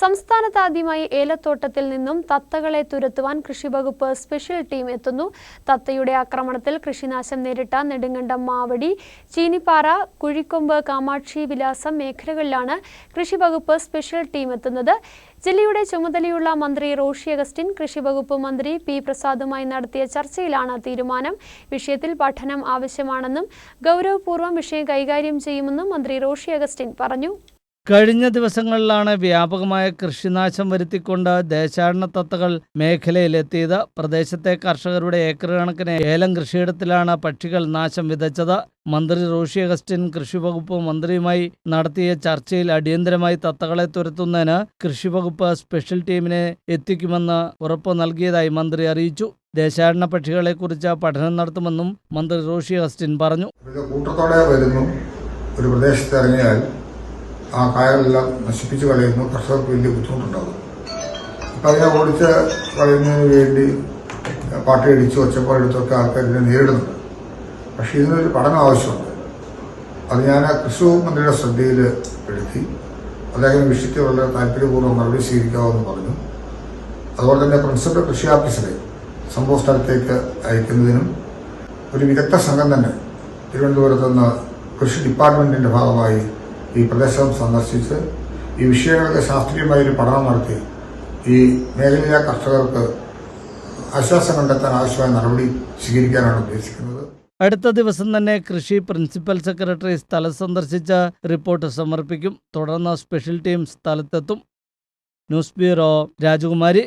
സംസ്ഥാനത്ത് ആദ്യമായി ഏലത്തോട്ടത്തിൽ നിന്നും തത്തകളെ തുരത്തുവാൻ കൃഷിവകുപ്പ് സ്പെഷ്യൽ ടീം എത്തുന്നു. തത്തയുടെ ആക്രമണത്തിൽ കൃഷിനാശം നേരിട്ട നെടുങ്കണ്ടം മാവടി ചീനിപ്പാറ കുഴിക്കൊമ്പ് കാമാക്ഷി വിലാസം മേഖലകളിലാണ് കൃഷിവകുപ്പ് സ്പെഷ്യൽ ടീം എത്തുന്നത്. ജില്ലയുടെ ചുമതലയുള്ള മന്ത്രി റോഷി അഗസ്റ്റിൻ കൃഷിവകുപ്പ് മന്ത്രി പി പ്രസാദുമായി നടത്തിയ ചർച്ചയിലാണ് തീരുമാനം. വിഷയത്തിൽ പഠനം ആവശ്യമാണെന്നും ഗൗരവപൂർവം വിഷയം കൈകാര്യം ചെയ്യുമെന്നും മന്ത്രി റോഷി അഗസ്റ്റിൻ പറഞ്ഞു. കഴിഞ്ഞ ദിവസങ്ങളിലാണ് വ്യാപകമായ കൃഷിനാശം വരുത്തിക്കൊണ്ട് ദേശാടന തത്തകൾ മേഖലയിലെത്തിയത്. പ്രദേശത്തെ കർഷകരുടെ ഏക്കർ കണക്കിന് ഏലം കൃഷിയിടത്തിലാണ് പക്ഷികൾ നാശം വിതച്ചത്. മന്ത്രി റോഷി അഗസ്റ്റിൻ കൃഷിവകുപ്പ് മന്ത്രിയുമായി നടത്തിയ ചർച്ചയിൽ അടിയന്തരമായി തത്തകളെ തുരത്തുന്നതിന് കൃഷിവകുപ്പ് സ്പെഷ്യൽ ടീമിനെ എത്തിക്കുമെന്ന് ഉറപ്പ് നൽകിയതായി മന്ത്രി അറിയിച്ചു. ദേശാടന പക്ഷികളെക്കുറിച്ച് പഠനം നടത്തുമെന്നും മന്ത്രി റോഷി അഗസ്റ്റിൻ പറഞ്ഞു. കൂട്ടത്തോടെ വരുന്നു. ഒരു പ്രദേശത്ത് ഇറങ്ങിയാൽ ആ കായലെല്ലാം നശിപ്പിച്ച് കളയുന്നു. കർഷകർക്ക് വലിയ ബുദ്ധിമുട്ടുണ്ടാകും. അപ്പം അതിനെ ഓടിച്ച് കളയുന്നതിന് വേണ്ടി പാട്ടയടിച്ച് ഒച്ചപ്പാടെടുത്തൊക്കെ ആൾക്കാർ ഇതിനെ നേരിടുന്നുണ്ട്. പക്ഷേ ഇതിനൊരു പഠനം ആവശ്യമുണ്ട്. അത് ഞാൻ കൃഷി മന്ത്രിയുടെ ശ്രദ്ധയിൽ പെടുത്തി അദ്ദേഹം വിഷയത്തിൽ വളരെ താല്പര്യപൂർവം മറുപടി സ്വീകരിക്കാമെന്ന് പറഞ്ഞു. അതുപോലെ തന്നെ പ്രിൻസിപ്പൽ കൃഷി ഓഫീസറെ സംഭവ സ്ഥലത്തേക്ക് അയക്കുന്നതിനും ഒരു വിദഗ്ധ സംഘം തന്നെ തിരുവനന്തപുരത്ത് നിന്ന് കൃഷി ഡിപ്പാർട്ട്മെന്റിന്റെ ഭാഗമായി ഈ പ്രദേശം സന്ദർശിച്ച് ഈ വിഷയങ്ങൾക്ക് ശാസ്ത്രീയമായ ഒരു പഠനം നടത്തി ഈ മേഖലയിലെ കർഷകർക്ക് ആശ്വാസം കണ്ടെത്താൻ ആവശ്യമായ നടപടി സ്വീകരിക്കാനാണ് ഉദ്ദേശിക്കുന്നത്. അടുത്ത ദിവസം തന്നെ കൃഷി പ്രിൻസിപ്പൽ സെക്രട്ടറി സ്ഥലം സന്ദർശിച്ച് റിപ്പോർട്ട് സമർപ്പിക്കും. തുടർന്ന് special team സ്ഥലത്തെത്തും. News bureau Rajakumari.